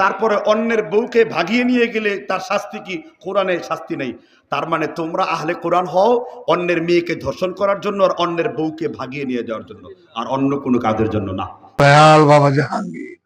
তারপরে অন্যের বউকে ভাগিয়ে নিয়ে গেলে তার শাস্তি কি? কোরআনে শাস্তি নেই। তার মানে তোমরা আহলে কোরআন হও, অন্যের মেয়েকে ধর্ষণ করার জন্য আর অন্যের বউকে ভাগিয়ে নিয়ে যাওয়ার জন্য। আর অন্য কোনো কাজের জন্য না। দয়াল বাবা জাহাঙ্গীর,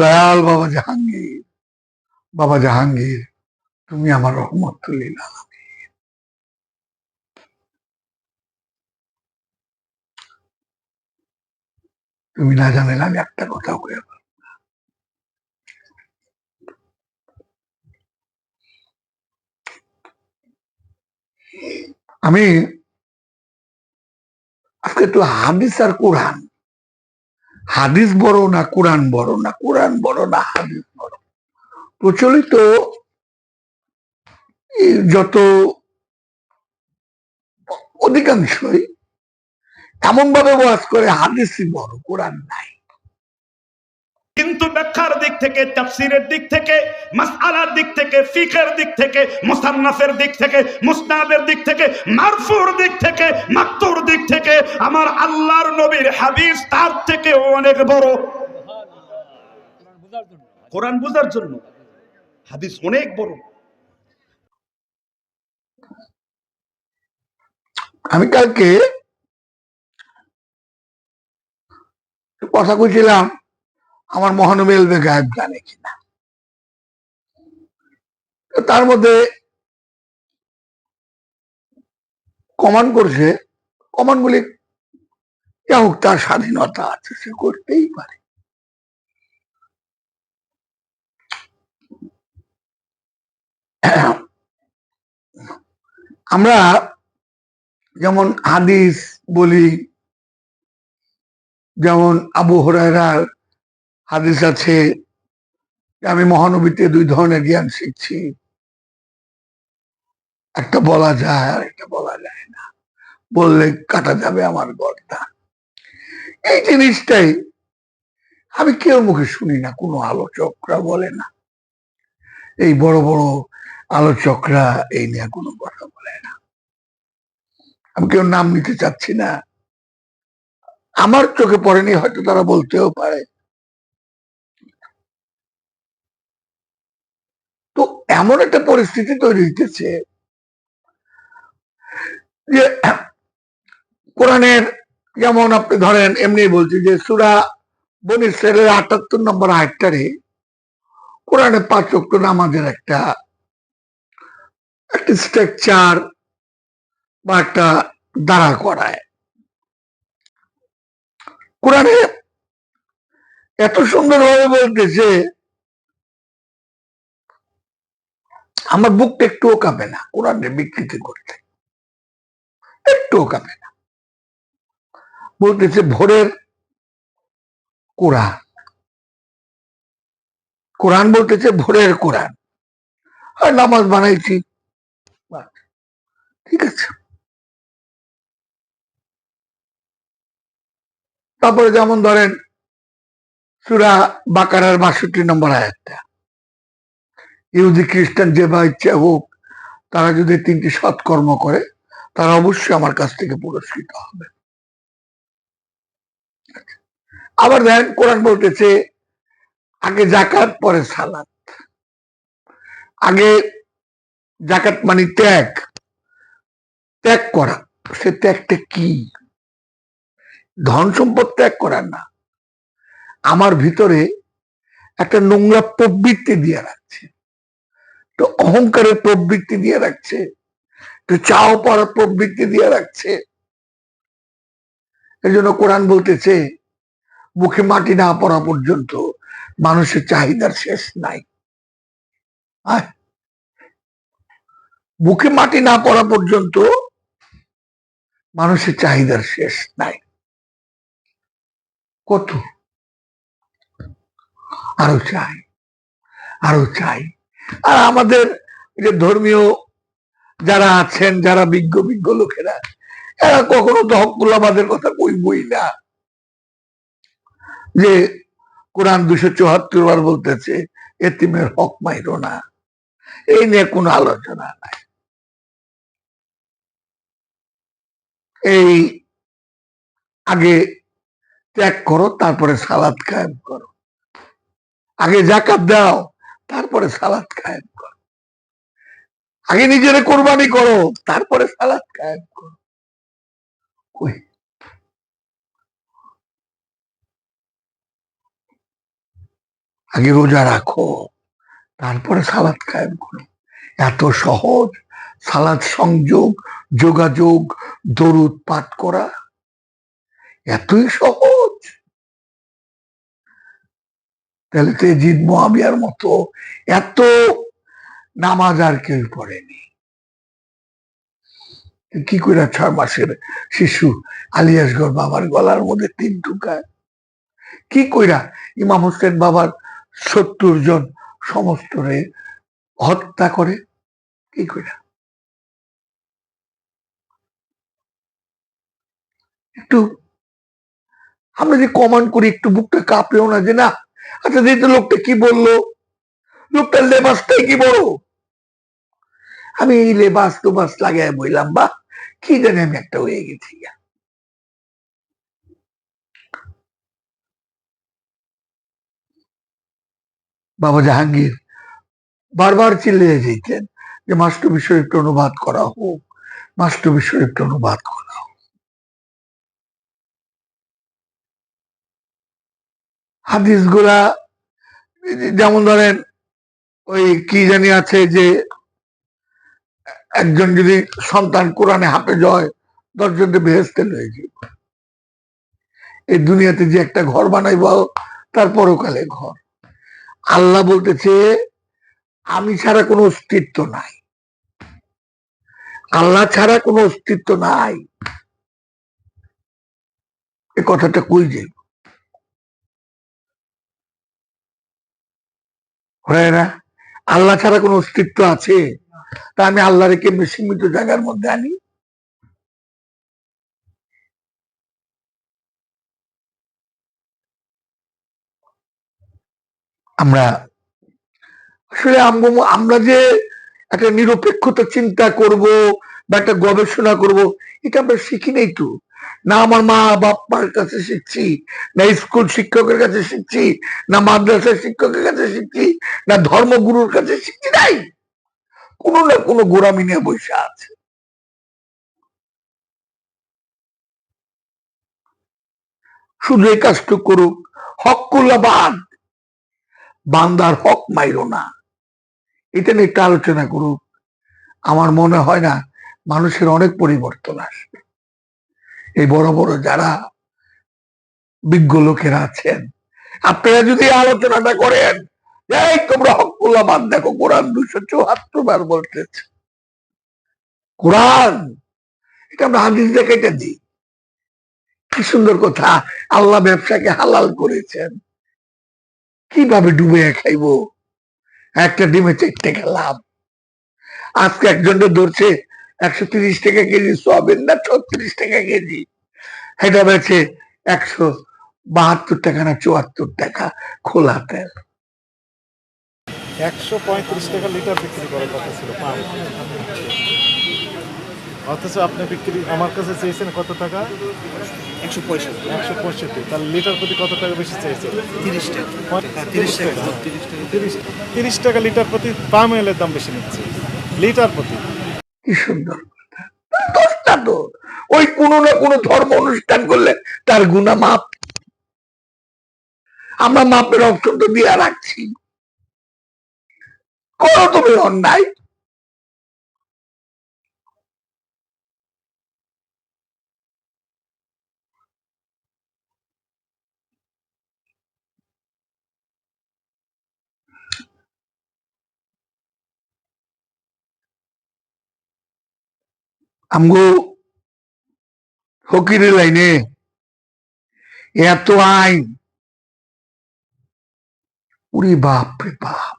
দয়াল বাবা জাহাঙ্গীর বাবা জাহাঙ্গীর, তুমি আমার রহমতুল্লিল। তুমি না জানেন আমি একটা কথা কয়ে আমি আজকে তো হাদিস আর কোরআন। হাদিস বড় না কোরআন বড় না? কোরআন বড় না হাদিস বড়? প্রচলিত যত অধিকাংশই এমন ভাবে ওয়াজ করে হাদিসই বড়, কোরআন নাই। কিন্তু ব্যাখ্যার দিক থেকে, তাফসিরের দিক থেকে, মাসআলার দিক থেকে ফিকের দিক থেকে, মুসান্নাফের দিক থেকে, মুসনাদের দিক থেকে, মারফুর দিক থেকে, মাকতুর দিক থেকে, আমার আল্লাহর নবীর হাদিস তার থেকে অনেক বড়। কোরআন বোঝার জন্য হাদিস অনেক বড়। আমি কালকে কথা কইছিলাম আমার মহানবী এলবে গায়েব জানে কিনা তার মধ্যে কমান্ড করছে কমান্ড গুলি যা হোক, তার স্বাধীনতা আছে, সে করতেই পারে। আমরা যেমন হাদিস বলি, যেমন আবু হরাইরার হাদিস আছে আমি মহানবীতে দুই ধরনের জ্ঞান শিখছি। একটা বলা যায় আর একটা বলা যায় না। বললে কাটা যাবে আমার গর্দা এই জিনিসটাই আমি কেউ মুখে শুনি না, কোনো আলোচকরা বলে না। এই বড় বড় আলোচকরা এই নিয়ে কোনো কথা বলে না। আমি কেউ নাম নিতে চাচ্ছি না। আমার চোখে পড়েনি, হয়তো তারা বলতেও পারে তো এমন একটা পরিস্থিতি তৈরি হইতেছে যে কোরআনের যেমন আপনি ধরেন, এমনি বলছি যে সুরা বন ইসরায়েলের আটাত্তর নম্বর আয়টারে কোরআনে পাঁচ নামাজের একটা একটা স্ট্রাকচার বা একটা দাঁড়া করায়। কোরআনে এত সুন্দরভাবে বলতেছে আমার বুকটা একটুও কাঁপে না। কোরআনের বিকৃতি করতে। একটুও কাঁপে না। বলতেছে, ভোরের কোরআন। কোরআন বলতেছে, ভোরের কোরআন। আর নামাজ বানাইছি। ঠিক আছে। তারপরে যেমন ধরেন, সুরা বাকারার বাষট্টি নম্বর আয়াতটা। ইহুদি খ্রিস্টান যে বা ইচ্ছা হোক, তারা যদি তিনটি সৎকর্ম করে, তারা অবশ্যই আমার কাছ থেকে পুরস্কৃত হবে। আবার দেখেন, কোরআন বলতেছে, আগে জাকাত পরে সালাত। আগে জাকাত মানে ত্যাগ। ত্যাগ করা, সে ত্যাগটা কি? ধন সম্পদ ত্যাগ করার না। আমার ভিতরে একটা নোংরা প্রবৃত্তি দিয়ে রাখছে। তো অহংকারের প্রবৃত্তি দিয়ে রাখছে। তো চাও পড়ার প্রবৃত্তি দিয়ে রাখছে। এই জন্য কোরআন বলতেছে, মুখে মাটি না পড়া পর্যন্ত মানুষের চাহিদার শেষ নাই। মুখে মাটি না পড়া পর্যন্ত মানুষের চাহিদার শেষ নাই। কত? আরও চাই আরও চাই। আর আমাদের যে ধর্মীয় যারা আছেন, যারা বিজ্ঞ বিজ্ঞ লোকেরা, এরা কখনো তো হকুল্লাবাদের কথা কইবই না। যে কোরআন দুশো চুয়াত্তর বার বলতেছে, এতিমের হক মাইরো না। এই নিয়ে কোনো আলোচনা নাই। এই আগে ত্যাগ করো, তারপরে সালাদ কায়েম করো। আগে জাকাত দাও তারপরে সালাদ কায়েম করো। আগে নিজেরে কোরবানি করো, তারপরে সালাদ কায়েম করো। আগে রোজা রাখো, তারপরে সালাদ কায়েম করো। এত সহজ, সালাদ সংযোগ, যোগাযোগ, দরুদ পাঠ করা, এতই সহজ। তাহলে তো জিদ মহাবিয়ার মতো এত নামাজ আর কেউ পড়েনি। কি করে ছয় মাসের শিশু আলিয়াসগড় বাবার গলার মধ্যে তিন ঢুকায় কি কইরা ইমাম হোসেন বাবার সত্তর জন সমস্তরে হত্যা করে? কি কইরা? একটু আমরা যে কমান্ড করি, একটু বুকটা কাঁপেও না যে না আচ্ছা যেহেতু লোকটা কি বলল? লোকটার লেবাসটাই কি বড়? আমি এই লেবাস টোবাস লাগাই বললাম বা কি জানি আমি একটা হয়ে গেছি বাবা জাহাঙ্গীর, বারবার চিল্লিয়ে যেতেন যে মাস্টবি শরীফটা অনুবাদ করা হোক মাস্টবি শরীফটা অনুবাদ করা হাদিসগুলা যেমন ধরেন, ওই কি জানি আছে যে, একজন যদি সন্তান কোরআনে হাতে হয় দশজনকে বেহেস্তে যাবে এই দুনিয়াতে যে একটা ঘর বানাইব, তার পরকালে ঘর। আল্লাহ বলতেছে, আমি ছাড়া কোনো অস্তিত্ব নাই। আল্লাহ ছাড়া কোনো অস্তিত্ব নাই। এ কথাটা কই যাইব? হয় না আল্লাহ ছাড়া কোনো অস্তিত্ব আছে? তা আমি আল্লাহরে কেমনি সীমিত জায়গার মধ্যে আনি। আমরা আসলে আমরা যে একটা নিরপেক্ষতা চিন্তা করব বা একটা গবেষণা করব, এটা আমরা শিখি নাই তো। না, আমার মা বাপার কাছে শিখছি, না স্কুল শিক্ষকের কাছে শিখছি, না মাদ্রাসা শিক্ষকের কাছে শিখছি, না ধর্মগুরুর কাছে শিখছি, নাই। কোনো না কোনো গোড়ামি নিয়ে বসে আছে। শুধু এই কাজটুকু করুক হক করলা বাদ বান্দার হক মাইরো না। এটা নিয়ে একটু আলোচনা করুক। আমার মনে হয় না মানুষের অনেক পরিবর্তন আসবে। এই বড় বড় যারা বিজ্ঞ লোকেরা আছেন, আপনারা যদি আলোচনাটা করেন তোমরা হকুল্লা বাদ দেখো, কোরআন দুশো চুয়াত্তর বার বলতেছে। কোরআন, এটা আমরা হাদিস দেখে এটা দিই। কি সুন্দর কথা, আল্লাহ ব্যবসাকে হালাল করেছেন। কীভাবে ডুবে খাইবো? একটা ডিমে চার টাকা লাভ আজকে একজনকে ধরছে একশো তিরিশ টাকা কেজি সোয়াবিন না ছত্রিশ টাকা কেজি? এটা বেছে একশো বাহাত্তর টাকা না চুয়াত্তর টাকা খোলা তেল। একশো পঁয়ত্রিশ টাকা লিটার বিক্রি করার কথা ছিল অথচ আপনি বিক্রি আমার কাছে চেয়েছেন কত টাকা? একশো পঁয়ষট্টি। একশো পঁয়ষট্টি। তাহলে লিটার প্রতি কত টাকা বেশি চেয়েছেন? তিরিশ টাকা। হ্যাঁ, তিরিশ টাকা। তিরিশ টাকা লিটার প্রতি পাম অয়েলের দাম বেশি নিচ্ছে। লিটার প্রতি। কি সুন্দর কথা দোষটা তো। ওই কোনো না কোনো ধর্ম অনুষ্ঠান করলে তার গুণা মাপ। আমরা মাপের অপশন তো দিয়ে রাখছি। করো তুমি অন্যায়। আমগো ফকিরের লাইনে এত আইন। উরি বাপ রে বাপ,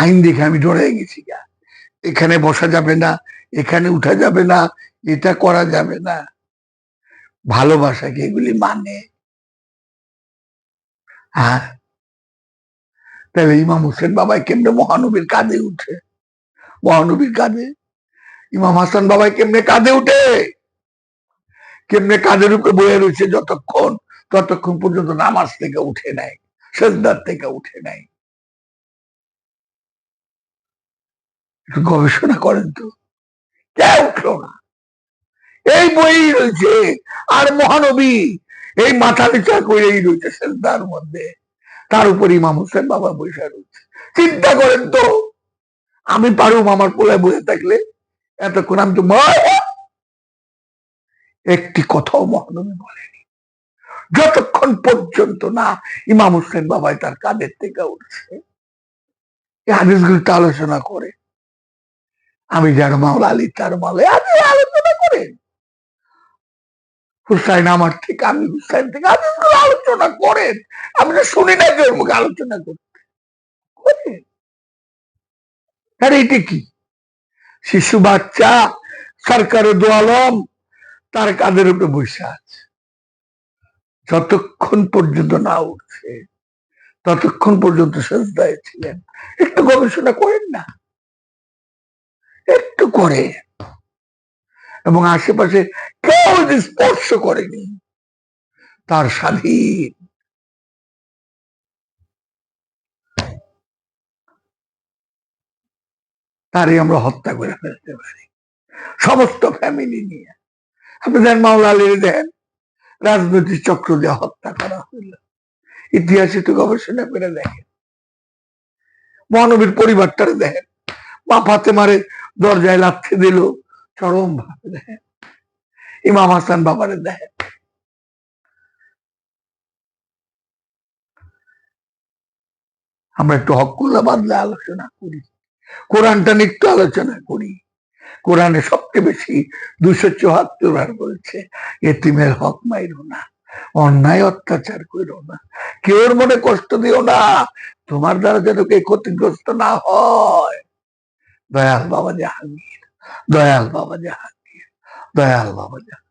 আইন দেখে আমি ডরে গেছি গা। এখানে বসা যাবে না, এখানে উঠা যাবে না, এটা করা যাবে না। ভালোবাসাকে এগুলি মানে। হ্যাঁ তাহলে ইমাম হোসেন বাবাই কেমনে মহানবীর কাঁধে উঠে? মহানবীর কাঁধে ইমাম হাসান বাবাই কেমনে কাঁধে উঠে? কেমনে কাঁধের উপরে বয়ে রয়েছে যতক্ষণ, ততক্ষণ পর্যন্ত নামাজ থেকে উঠে নেয় সেজদার থেকে উঠে নাই। গবেষণা করেন তো। কে উঠল না। এই বই রয়েছে, আর মহানবী এই মাথা নিচা করেই রয়েছে সেজদার মধ্যে। তার উপর ইমাম হোসেন বাবা বৈশা রয়েছে। চিন্তা করেন তো, আমি পারুম আমার পোলায় বসে থাকলে? আমি তো একটি কথাও মহানবী বলেনি। যতক্ষণ পর্যন্ত না ইমাম হোসেন বাবাই তার কাঁধের থেকে উঠছে, এই হাদিসগুলো আলোচনা করে। আমি যার মাওলা আলী তার মালে আপনি আলোচনা করেন হুসাইন আমার থেকে, আমি হুসাইন থেকে হাদিসগুলো আলোচনা করেন আমি তো শুনি না ওর মুখে আলোচনা করতে। করেন এটা কি? শিশু বাচ্চা সরকারের দোয়ালম, তার কাদের উপরে বসে আছে। যতক্ষণ পর্যন্ত না উঠছে, ততক্ষণ পর্যন্ত সেজদায় ছিলেন। একটু গবেষণা করেন না। একটু করে এবং আশেপাশে কেউ যদি স্পর্শ করেনি, তার স্বাধীন। তারই আমরা হত্যা করে ফেলতে পারি। সমস্ত ফ্যামিলি নিয়ে। আপনি দেন মাওলা আলীর দেন রাজনৈতিক চক্র দিয়ে হত্যা করা হইল। ইতিহাসে তো গবেষণা করে দেখেন। মহানবীর পরিবারটারে দেখেন, মা ফাতে মারে দরজায় লাথি দিল চরম ভাবে দেখেন। ইমাম হাসান বাবারে দেখেন। আমরা একটু হকুল্লা বাদলে আলোচনা করি। কোরআনটা নিত্য আলোচনা করি। কোরআনে সবচেয়ে বেশি দুশো চুয়াত্তর বার বলছে, এতিমের হক মাইরো না, অন্যায় অত্যাচার করো না, কেউর মনে কষ্ট দিও না, তোমার দ্বারা যেন কে ক্ষতিগ্রস্ত না হয়। দয়াল বাবা জাহাঙ্গীর, দয়াল বাবা জাহাঙ্গীর, দয়াল বাবা জাহাঙ্গীর।